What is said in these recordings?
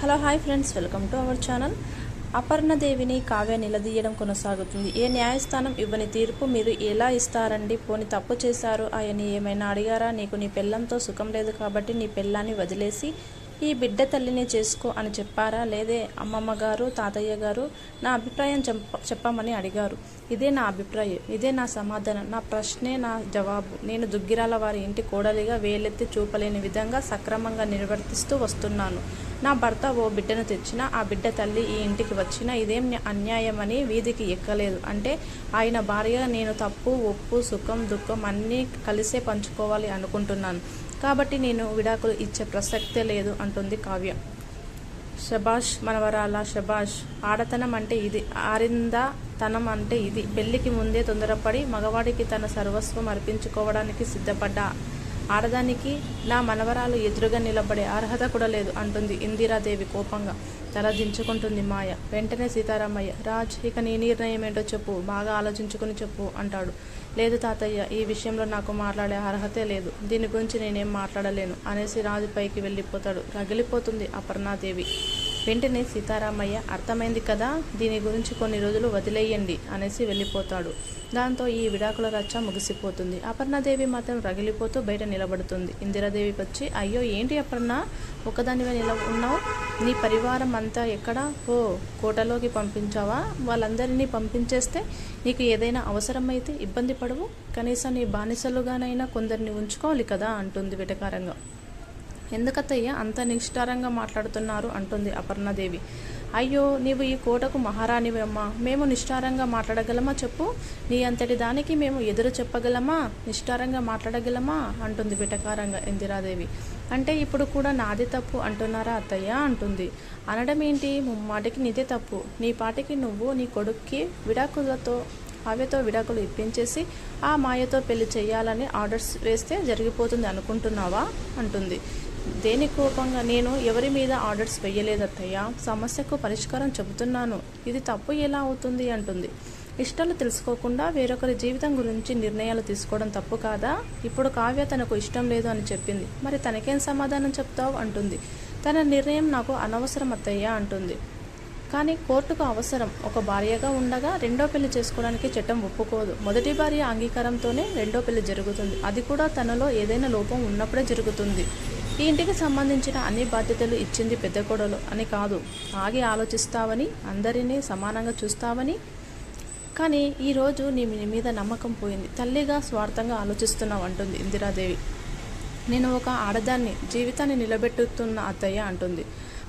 Hello hi friends welcome to our channel. అపర్ణదేవిని Kavya నిలదీయడం కొనసాగుతుంది. ఏ న్యాయస్థానం ఇవ్వని తీర్పు మీరు ఎలా ఇస్తారండి? పోని తప్పు చేశారు ఆయన్ని ఏమైనా అడిగారా? నీకు నీ పెళ్ళంతో సుఖం లేదు కాబట్టి నీ పెళ్ళాన్ని వదిలేసి ఈ బిడ్డ తల్లిని చేసుకో అని చెప్పారా? లేదే అమ్మమ్మ గారు తాతయ్య గారు నా అభిప్రాయం చెప్పమని అడిగారు. ఇదే నా అభిప్రాయం ఇదే నా సమాధానం నా ప్రశ్నే నా జవాబు. నేను దుగ్గిరాల వారి ఇంటి కోడలిగా వేలెత్తి చూపలేని విధంగా సక్రమంగా నిర్వర్తిస్తూ వస్తున్నాను. నా భర్త ఓ బిడ్డను తెచ్చిన ఆ బిడ్డ తల్లి ఈ ఇంటికి వచ్చినా ఇదేం అన్యాయమని వీధికి ఎక్కలేదు. అంటే ఆయన భార్య నేను తప్పు ఒప్పు సుఖం దుఃఖం అన్నీ కలిసే పంచుకోవాలి అనుకుంటున్నాను. కాబట్టి నేను విడాకులు ఇచ్చే ప్రసక్తే లేదు అంటుంది కావ్య. శభాష్ మనవరాల శభాష్ ఆడతనం అంటే ఇది ఆరిందా తనం అంటే ఇది. పెళ్ళికి ముందే తొందరపడి మగవాడికి తన సర్వస్వం అర్పించుకోవడానికి సిద్ధపడ్డ. ఆడదానికి నా మనవరాలు ఎదురుగా నిలబడే అర్హత కూడా లేదు అంటుంది ఇందిరాదేవి కోపంగా. తల దించుకుంటుంది మాయ. వెంటనే సీతారామయ్య రాజ్ ఇక నీ నిర్ణయం ఏంటో చెప్పు బాగా ఆలోచించుకుని చెప్పు అంటాడు. లేదు తాతయ్య ఈ విషయంలో నాకు మాట్లాడే అర్హతే లేదు. దీని గురించి నేనేం మాట్లాడలేను అనేసి రాజు పైకి వెళ్ళిపోతాడు. రగిలిపోతుంది అపర్ణాదేవి. వెంటనే సీతారామయ్య అర్థమైంది కదా దీని గురించి కొన్ని రోజులు వదిలేయండి అనేసి వెళ్ళిపోతాడు. దాంతో ఈ విడాకుల రచ్చ ముగిసిపోతుంది. అపర్ణాదేవి మాత్రం రగిలిపోతూ బయట నిలబడుతుంది. ఇందిరాదేవి వచ్చి అయ్యో ఏంటి అపర్ణ? ఒకదానివే నిల ఉన్నావు? నీ పరివారం అంతా ఎక్కడ? ఓ కోటలోకి పంపించావా? వాళ్ళందరినీ పంపించేస్తే నీకు ఏదైనా అవసరమైతే ఇబ్బంది పడవు. కనీసం నీ బానిసలుగానైనా కొందరిని ఉంచుకోవాలి కదా అంటుంది వెటకారంగా. ఎందుకత్తయ్య? అంత నిష్ఠారంగా మాట్లాడుతున్నారు అంటుంది అపర్ణదేవి. అయ్యో నీవు ఈ కోటకు మహారాణివమ్మా. మేము నిష్ఠారంగా మాట్లాడగలమా చెప్పు? నీ అంతటి దానికి మేము ఎదురు చెప్పగలమా? నిష్ఠారంగా మాట్లాడగలమా? అంటుంది బిటకారంగా ఇందిరాదేవి. అంటే ఇప్పుడు కూడా నాది తప్పు అంటున్నారా అత్తయ్య? అంటుంది. అనడం ఏంటి? ముమ్మాటికి నీదే తప్పు. నీ పాటికి నువ్వు నీ కొడుక్కి విడాకులతో కావ్యతో విడాకులు ఇప్పించేసి ఆ మాయతో పెళ్ళి చేయాలని ఆర్డర్స్ వేస్తే జరిగిపోతుంది అనుకుంటున్నావా? అంటుంది. దేని కోపంగా? నేను ఎవరి మీద ఆర్డర్స్ వేయలేదు అత్తయ్య సమస్యకు పరిష్కారం చెబుతున్నాను. ఇది తప్పు ఎలా అవుతుంది? అంటుంది. ఇష్టాలు తెలుసుకోకుండా వేరొకరి జీవితం గురించి నిర్ణయాలు తీసుకోవడం తప్పు కాదా? ఇప్పుడు కావ్య తనకు ఇష్టం లేదు అని చెప్పింది. మరి తనకేం సమాధానం చెప్తావు? అంటుంది. తన నిర్ణయం నాకు అనవసరం అత్తయ్య అంటుంది. కానీ కోర్టుకు అవసరం. ఒక భార్యగా ఉండగా రెండో పెళ్ళి చేసుకోవడానికి చట్టం ఒప్పుకోదు. మొదటి భార్య అంగీకారంతోనే రెండో పెళ్ళి జరుగుతుంది. అది కూడా తనలో ఏదైనా లోపం ఉన్నప్పుడే జరుగుతుంది. ఈ ఇంటికి సంబంధించిన అన్ని బాధ్యతలు ఇచ్చింది పెద్ద కొడలు అని కాదు. ఆగి ఆలోచిస్తావని అందరినీ సమానంగా చూస్తావని. కానీ ఈరోజు నీ మీద నమ్మకం పోయింది. తల్లిగా స్వార్థంగా ఆలోచిస్తున్నావు అంటుంది ఇందిరాదేవి. నేను ఒక ఆడదాన్ని జీవితాన్ని నిలబెట్టుతున్న అత్తయ్య అంటుంది.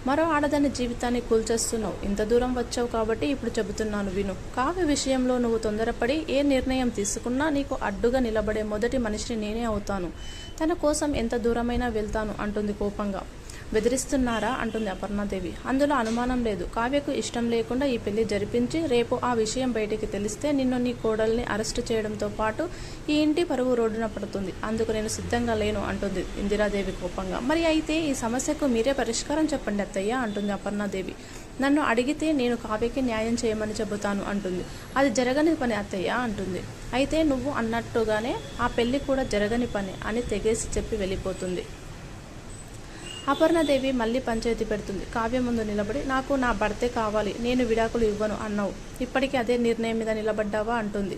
మరో ఆడదాని జీవితాన్ని కూల్చేస్తున్నావు. ఇంత దూరం వచ్చావు కాబట్టి ఇప్పుడు చెబుతున్నాను విను. కావ్య విషయంలో నువ్వు తొందరపడి ఏ నిర్ణయం తీసుకున్నా నీకు అడ్డుగా నిలబడే మొదటి మనిషిని నేనే అవుతాను. తన కోసం ఎంత దూరమైనా వెళ్తాను అంటుంది కోపంగా. బెదిరిస్తున్నారా? అంటుంది అపర్ణాదేవి. అందులో అనుమానం లేదు. కావ్యకు ఇష్టం లేకుండా ఈ పెళ్ళి జరిపించి రేపు ఆ విషయం బయటికి తెలిస్తే నిన్ను నీ కోడల్ని అరెస్టు చేయడంతో పాటు ఈ ఇంటి పరువు రోడ్డున పడుతుంది. అందుకు నేను సిద్ధంగా లేను అంటుంది ఇందిరాదేవి కోపంగా. మరి అయితే ఈ సమస్యకు మీరే పరిష్కారం చెప్పండి అత్తయ్య అంటుంది అపర్ణాదేవి. నన్ను అడిగితే నేను కావ్యకి న్యాయం చేయమని చెబుతాను అంటుంది. అది జరగని పని అత్తయ్య అంటుంది. అయితే నువ్వు అన్నట్టుగానే ఆ పెళ్ళి కూడా జరగని పని అని తెగేసి చెప్పి వెళ్ళిపోతుంది. అపర్ణదేవి మళ్ళీ పంచాయతీ పెడుతుంది. కావ్య ముందు నిలబడి నాకు నా భర్తే కావాలి నేను విడాకులు ఇవ్వను అన్నావు. ఇప్పటికీ అదే నిర్ణయం మీద నిలబడ్డావా? అంటుంది.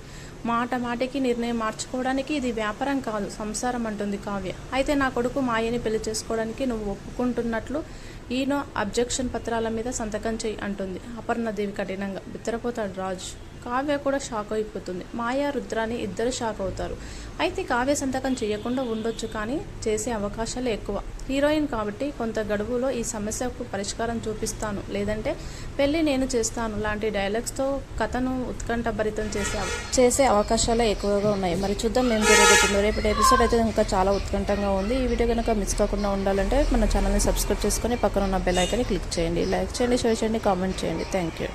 మాట మాటికి నిర్ణయం మార్చుకోవడానికి ఇది వ్యాపారం కాదు సంసారం అంటుంది కావ్య. అయితే నా కొడుకు మాయని పెళ్ళి చేసుకోవడానికి నువ్వు ఒప్పుకుంటున్నట్లు ఈయన అబ్జెక్షన్ పత్రాల మీద సంతకం చేయి అంటుంది అపర్ణదేవి కఠినంగా. బిత్తరపోతాడు రాజు. కావ్య కూడా షాక్ అయిపోతుంది. మాయా రుద్రాని ఇద్దరు షాక్ అవుతారు. అయితే కావ్య సంతకం చేయకుండా ఉండొచ్చు కానీ చేసే అవకాశాలు ఎక్కువ. హీరోయిన్ కాబట్టి కొంత గడువులో ఈ సమస్యకు పరిష్కారం చూపిస్తాను. లేదంటే పెళ్ళి నేను చేస్తాను. లాంటి డైలాగ్స్తో కథను ఉత్కంఠభరితం చేసే చేసే అవకాశాలే ఎక్కువగా ఉన్నాయి. మరి చూద్దాం ఏం జరుగుతుందో. రేపటి ఎపిసోడ్ అయితే ఇంకా చాలా ఉత్కంఠంగా ఉంది. ఈ వీడియో కనుక మిస్ కాకుండా ఉండాలంటే మన ఛానల్ని సబ్స్క్రైబ్ చేసుకొని పక్కన ఉన్న బెల్ ఐకాన్ని క్లిక్ చేయండి. లైక్ చేయండి షేర్ చేయండి కామెంట్ చేయండి. Thank you.